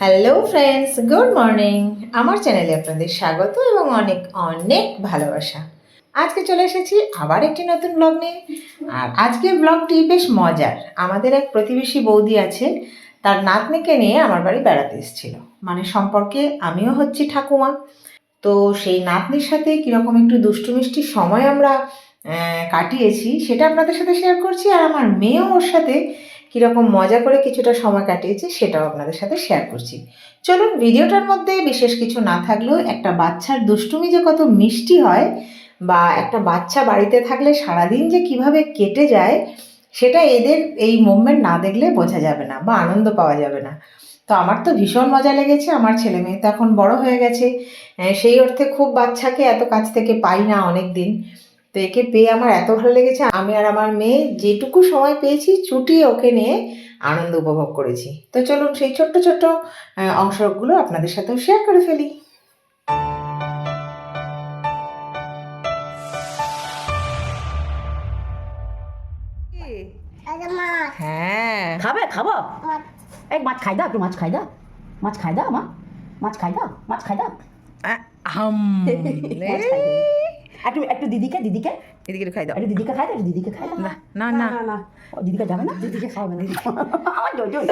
Hello friends good morning আমার চ্যানেলে আপনাদের স্বাগত এবং অনেক অনেক ভালোবাসা। আজকে চলে এসেছি আবার একটি নতুন ব্লগ নিয়ে। আর আজকের ব্লগটি বেশ মজার। আমাদের এক প্রতিবেশী বৌদি আছে, তার নাতনিকে নিয়ে আমার বাড়ি বেড়াতে এসেছিল। মানে সম্পর্কে আমিও হচ্ছি ঠাকুমা। তো সেই নাতনির সাথে কীরকম একটু দুষ্টু মিষ্টি সময় আমরা কাটিয়েছি, সেটা আপনাদের সাথে শেয়ার করছি। আর আমার মেয়েও ওর সাথে কীরকম মজা করে কিছুটা সময় কাটিয়েছি সেটাও আপনাদের সাথে শেয়ার করছি। চলুন, ভিডিওটার মধ্যে বিশেষ কিছু না থাকলেও একটা বাচ্চার দুষ্টুমি যে কত মিষ্টি হয় বা একটা বাচ্চা বাড়িতে থাকলে সারাদিন যে কীভাবে কেটে যায়, সেটা এদের এই মুভমেন্ট না দেখলে বোঝা যাবে না বা আনন্দ পাওয়া যাবে না। তো আমার তো ভীষণ মজা লেগেছে, আমার ছেলে মেয়ে তো এখন বড় হয়ে গেছে। সেই অর্থে খুব বাচ্চাকে এত কাছ থেকে পাই না অনেক দিন তো একে পেয়ে আমার এত ভালো লেগেছে। আমি আর আমার মেয়ে যেটুকু সময় পেয়েছি চুটিয়ে ওকে নিয়ে আনন্দ উপভোগ করেছি। তো চলুন সেই ছোট্ট ছোট্ট অংশগুলো আপনাদের সাথেও শেয়ার করে ফেলি। হ্যাঁ। খাবে? খাব? এই মাছ খাই দাও একটু মাছ খাই দাও মাছ খাই দাও মা। মাছ খাই দাও মাছ খাই দাও দাও। একটু একটু দিদিকে দিদিকে। এদিকে খাই দাও। একটু দিদিকে খাই দাও দিদিকে খাই দাও। না না না। না দিদিকে যাবে না? দিদিকে খাওয়াবে না আমার জয়জন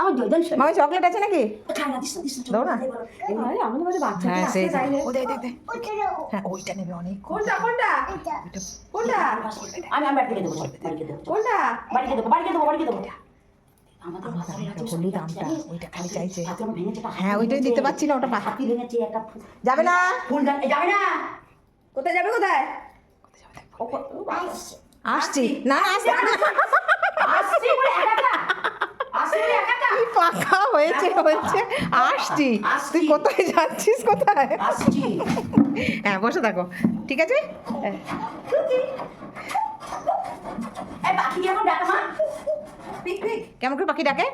আমার জয়জন চকলেট আছে নাকি? দাও না। আমাদের বাড়ি বাচ্চা হ্যাঁ সেই ও দে দে দে। হ্যাঁ ওইটা নেবে অনেক। কোনটা কোনটা? কোনটা? আমি আমি বাড়িতে দেবো কোনটা? বাড়িতে দেবো বাড়িতে দেবো বাড়িতে দেবো। হ্যাঁ, ওইটাই দিতে পারছি না, ওটা যাবে না? যাবে না? কোথায় যাবে কোথায়? আসছি। না আসছি। পাকা হয়েছে হচ্ছে আসছি। তুই কোথায় যাচ্ছিস কোথায়? হ্যাঁ বসে থাকো। ঠিক আছে? হ্যাঁ। পাখি কেমন করে পাখি ডাকে?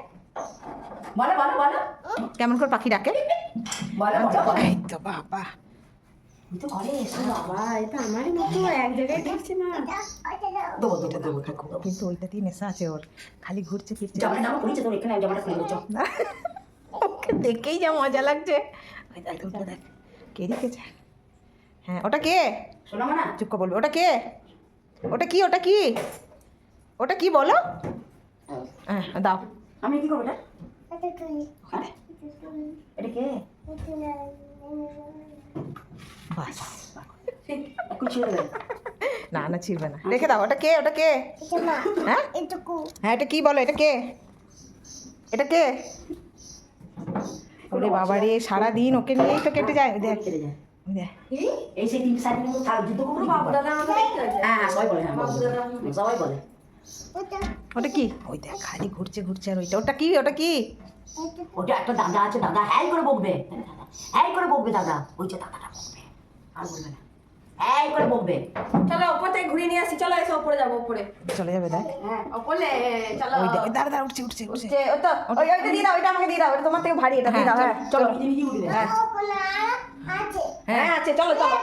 বলো বলো বলো। কেমন করে পাখি ডাকে? এই তো বাবা। তো ঘরে এসো বাবা এটা আমারই মতো এক জায়গায় দেখছে না। দেবো দেবো দেবো দেবো কিন্তু ওইটাতেই নেশা আছে ওর। খালি ঘুরছে ফিরছে। জামাটা নামা করেছে তোর এখানে জামাটা খুলে দিচ্ছ ওকে দেখেই যা মজা লাগছে। কে রেখেছে? হ্যাঁ ওটা কে? শোনো না চুপ করে বলবে ওটা কে? ওটা কি ওটা কি? ওটা কি বলো? হ্যাঁ দাও। আমি কি করব এটা? এটা কে? বাস। না না ছিড়বে না। রেখে দাও ওটা কে ওটা কে? হ্যাঁ? হ্যাঁ এটা কি বলো এটা কে? এটা কে? ওরে বাবা রে সারাদিন ওকে নিয়েই তো কেটে যায়। দেখ ছেড়ে যায়। এই সেই তিন সাইড মিলে থাক যুদ্ধ করব বাবু দাদা আমাকে দেখতে হয়েছে হ্যাঁ হ্যাঁ সবাই বলে হ্যাঁ বাবু দাদা আমাকে সবাই বলে ওটা। কি? ওই দেখ খালি ঘুরছে ঘুরছে আর ওইটা। ওটা কি? ওটা কি? ওটা একটা দাদা আছে দাদা হ্যাই করে বকবে। হ্যাই করে বকবে দাদা। ওই যে দাদাটা বকবে। আর বলবে না। হ্যাই করে বকবে। চলো ওপর থেকে ঘুরিয়ে নিয়ে আসি। চলো এসে ওপরে যাব ওপরে। চলে যাবে দেখ। হ্যাঁ ওপরে চলো। ওই দেখ দাঁড়া দাঁড়া উঠছে উঠছে উঠছে। ও তো ওই ওইটা দিয়ে দাও ওইটা আমাকে দিয়ে দাও ওটা তোমার থেকে ভারী এটা দিয়ে দাও হ্যাঁ চলো হ্যাঁ। হ্যাঁ আছে চলো চলো।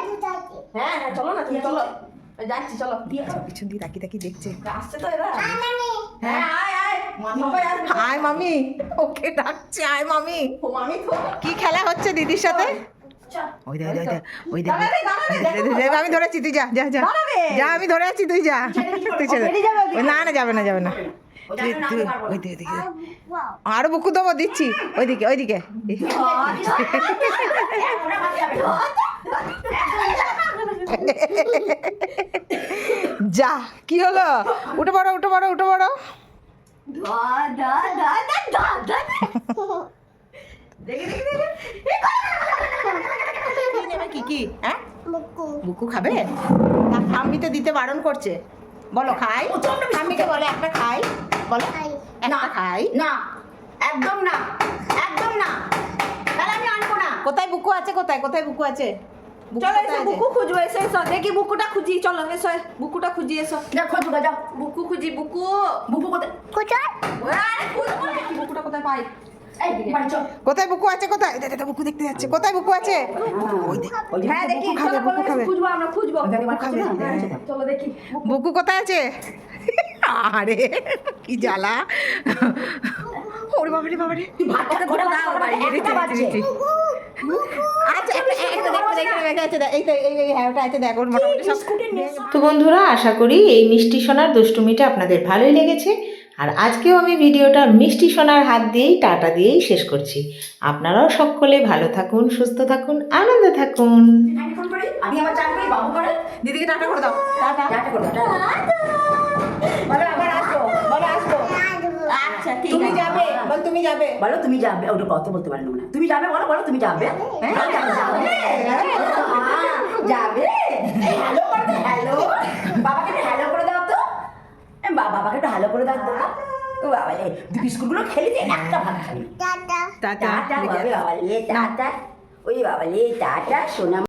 হ্যাঁ হ্যাঁ চলো না তুমি চলো। যাচ্ছি চলো। পিছন দিয়ে তাকিয়ে তাকিয়ে দেখছে। আসছে তো এরা হ্যাঁ আয় মামি ওকে ডাকছে আয় মামি। ও মামি তো। কি খেলা হচ্ছে দিদির সাথে। ওই দেখ ওই দেখ ওই দে, দে, দে, আমি ধরেছি তুই যা যা যা। যা আমি ধরে আছি তুই যা। তুই ছেড়ে দে। না না যাবে না যাবে না। আরও বুকু দেবো দিচ্ছি। ওইদিকে ওইদিকে। যা কি হলো? উঠে পড়ো উঠে পড়ো উঠে পড়ো। কি নেবে কি? কি হ্যাঁ? বুকু খাবে? ঠাম্মি তো দিতে বারণ করছে। বলো খাই? ঠাম্মিকে বলে একটা খাই। বলো একটা খাই। না একদম না একদম না। তাহলে আমি আনব না। কোথায় বুকু আছে কোথায়? কোথায় বুকু আছে? চলো কোথায় এসো বুকু খুঁজবো এসো এসো। দেখি বুকুটা খুঁজি। চলো এসো বুকুটা খুঁজি এসো। যাও খোঁজ যাও বুকু খুঁজি বুকু। বুবু কোথায়? খুঁজবো বুকুটা কোথায় পাই। কোথায় বুকু আছে কোথায়? এটা এটা বুকু দেখতে যাচ্ছে। কোথায় বুকু আছে? দেখ। হ্যাঁ দেখি। বুকু খাবে, বুকু খাবে। খুঁজবো আমরা খুঁজবো। হ্যাঁ। চলো দেখি। বুকু কোথায় আছে? আরে কি জ্বালা। ওরে বাবারে বাবারে। ভাতটা করে দাও বাড়ি তো এই এই ওটা আছে দেখ ওর মোটামুটি সব তো বন্ধুরা আশা করি এই মিষ্টি সোনার দুষ্টুমিটা আপনাদের ভালোই লেগেছে। আর আজকেও আমি ভিডিওটা মিষ্টি সোনার হাত দিয়েই টাটা দিয়েই শেষ করছি। আপনারাও সকলে ভালো থাকুন সুস্থ থাকুন আনন্দে থাকুন। আমি আমার চান বাবু করে। দিদিকে টাটা করে দাও। টাটা। টাটা। করে দাও, আবার আসব। বলো আসব। আচ্ছা ঠিক আছে। যাবে বল তুমি যাবে। বলো তুমি যাবে। ওটা কত বলতে পারলাম না। তুমি যাবে বলো বলো তুমি যাবে। হ্যাঁ, যাবে, যাবে। হ্যালো করতে হ্যালো। বাবাকে একটু হ্যালো করে দাও তো। বাবাকে একটু হ্যালো করে দাও তো। ও বাবা রে তুই বিস্কুটগুলো খেলি একটা টাটা। টাটা। বাবা বাবা লে টাটা। ওই বাবা লে টাটা সোনা